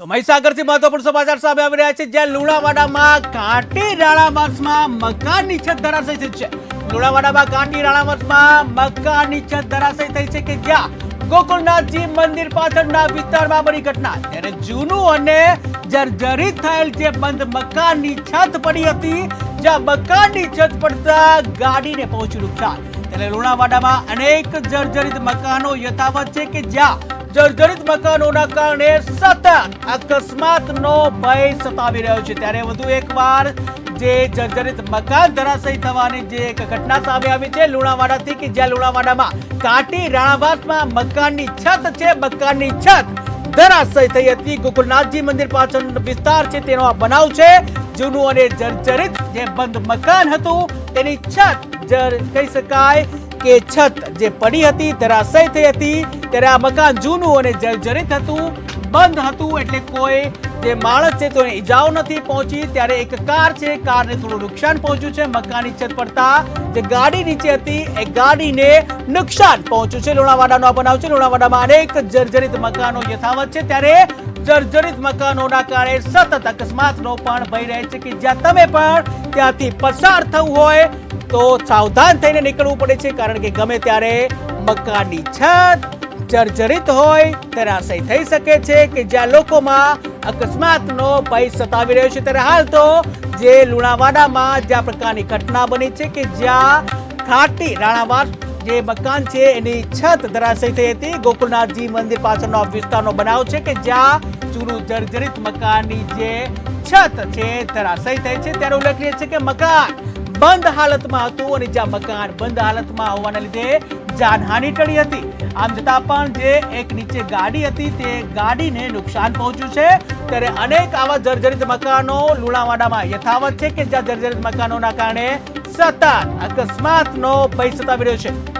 તો મહીસાગરથી મહત્વપૂર્ણ સમાચાર સામે આવી રહ્યા છે, જ્યાં લુણાવાડામાં કાંટી રાણાવાસમાં મકાનની છત ધરાશય થઈ છે. લુણાવાડામાં કાંટી રાણાવાસમાં મકાનની છત ધરાશય થઈ છે કે જ્યાં ગોકુળનાથજી મંદિર પાછળના વિસ્તારમાં બની ઘટના. ત્યારે જૂનું અને જર્જરિત થયેલ જે બંધ મકાનની છત પડી હતી, જ્યાં મકાનની છત પડતા ગાડીને પહોંચ્યું નુકસાન ત્યારે લુણાવાડામાં અનેક જર્જરિત મકાનો યથાવત છે કે જ્યાં જર્જરિત મકાનોના કારણે સતત અકસ્માતનો ભય સતાવી રહ્યો છે. ત્યારે વધુ એકવાર જે જર્જરિત મકાન ધરાશયી થવાની જે એક ઘટના સામે આવી છે, લુણાવાડાથી કે જ્યાં લુણાવાડામાં કાંટી રાણાવાસમાં મકાનની છત છે, મકાનની છત ધરાશય થઈ હતી. ગોકુલનાથજી મંદિર પાછળ વિસ્તાર છે, તેનો આ બનાવ છે. જૂનું અને જર્જરિત જે બંધ મકાન હતું, તેની છત જર કહી શકાય કે છત જે પડી હતી ધરાશય થઈ હતી, ત્યારે આ મકાન જૂનું અને જર્જરિત હતું, બંધ હતું, એટલે કોઈ જે માણસ છે તો ઈજાઓ નથી પહોંચી. ત્યારે એક કાર છે, કારને થોડું નુકસાન પહોંચ્યું છે. મકાનની છત પડતા જે ગાડી નીચે હતી, એ ગાડીને નુકસાન પહોંચ્યું છે. લોણાવાડાનો આ બનાવ છે. લોણાવાડામાં અનેક જર્જરિત મકાનો યથાવત છે. ત્યારે જર્જરિત મકાનોના કારણે સતત અકસ્માતનો પણ ભય રહે છે કે જ્યાં તમે પણ ત્યાંથી પસાર થવું હોય તો સાવધાન થઈને નીકળવું પડે છે, કારણ કે ગમે ત્યારે મકાનની છત જર્જરિત હોય ધરાશય થઈ શકે છે કે જ્યાં લોકોમાં અકસ્માતનો ભય સતાવી રહ્યો છે, ત્યારે હાલ તો જે લુણાવાડામાં જ્યાં પ્રકારની ઘટના બની છે કે જ્યાં ખાટી રાણાવાડ જે મકાન છે, એની છત ધરાશય થઈ હતી. ગોકુળનાથજી મંદિર પાછળનો વિસ્તારનો બનાવ છે કે જ્યાં ચૂરું જર્જરિત મકાનની જે છત છે, ધરાશય થઈ છે. ત્યારે ઉલ્લેખનીય છે કે મકાન બંધ હાલતમાં હતું અને જ્યાં મકાન બંધ હાલતમાં હોવાના લીધે જાનહાનિ ટળી હતી. આમ છતાં પણ જે એક નીચે ગાડી હતી તે ગાડીને નુકસાન પહોંચ્યું છે. ત્યારે અનેક આવા જર્જરિત મકાનો લુણાવાડામાં યથાવત છે કે જ્યાં જર્જરિત મકાનોના કારણે સતત અકસ્માતનો ભય સતાવી રહ્યો છે.